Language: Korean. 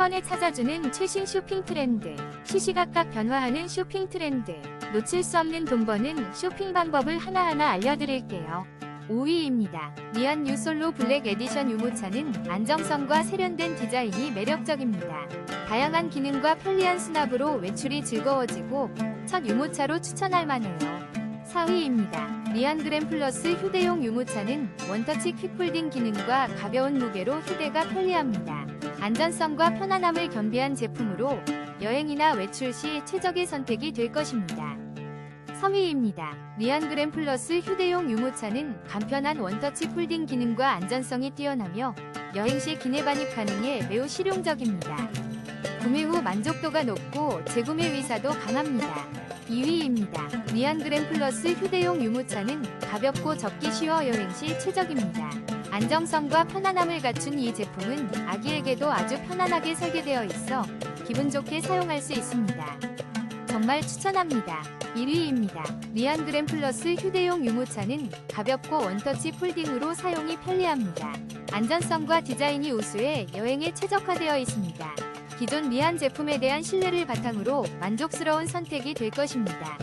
번에 찾아주는 최신 쇼핑 트렌드. 시시각각 변화하는 쇼핑 트렌드. 놓칠 수 없는 돈 버는 쇼핑 방법을 하나하나 알려드릴게요. 5위입니다. 리안 뉴솔로 블랙 에디션 유모차는 안정성과 세련된 디자인이 매력적입니다. 다양한 기능과 편리한 수납으로 외출이 즐거워지고 첫 유모차로 추천할 만해요. 4위입니다. 리안 그램 플러스 휴대용 유모차는 원터치 퀵폴딩 기능과 가벼운 무게로 휴대가 편리합니다. 안전성과 편안함을 겸비한 제품으로 여행이나 외출 시 최적의 선택이 될 것입니다. 3위입니다. 리안 그램 플러스 휴대용 유모차는 간편한 원터치 폴딩 기능과 안전성이 뛰어나며 여행 시 기내 반입 가능해 매우 실용적입니다. 구매 후 만족도가 높고 재구매 의사도 강합니다. 2위입니다. 리안 그램 플러스 휴대용 유모차는 가볍고 접기 쉬워 여행 시 최적입니다. 안정성과 편안함을 갖춘 이 제품은 아기에게도 아주 편안하게 설계되어 있어 기분 좋게 사용할 수 있습니다. 정말 추천합니다. 1위입니다. 리안 그램 플러스 휴대용 유모차는 가볍고 원터치 폴딩으로 사용이 편리합니다. 안전성과 디자인이 우수해 여행에 최적화되어 있습니다. 기존 미안 제품에 대한 신뢰를 바탕으로 만족스러운 선택이 될 것입니다.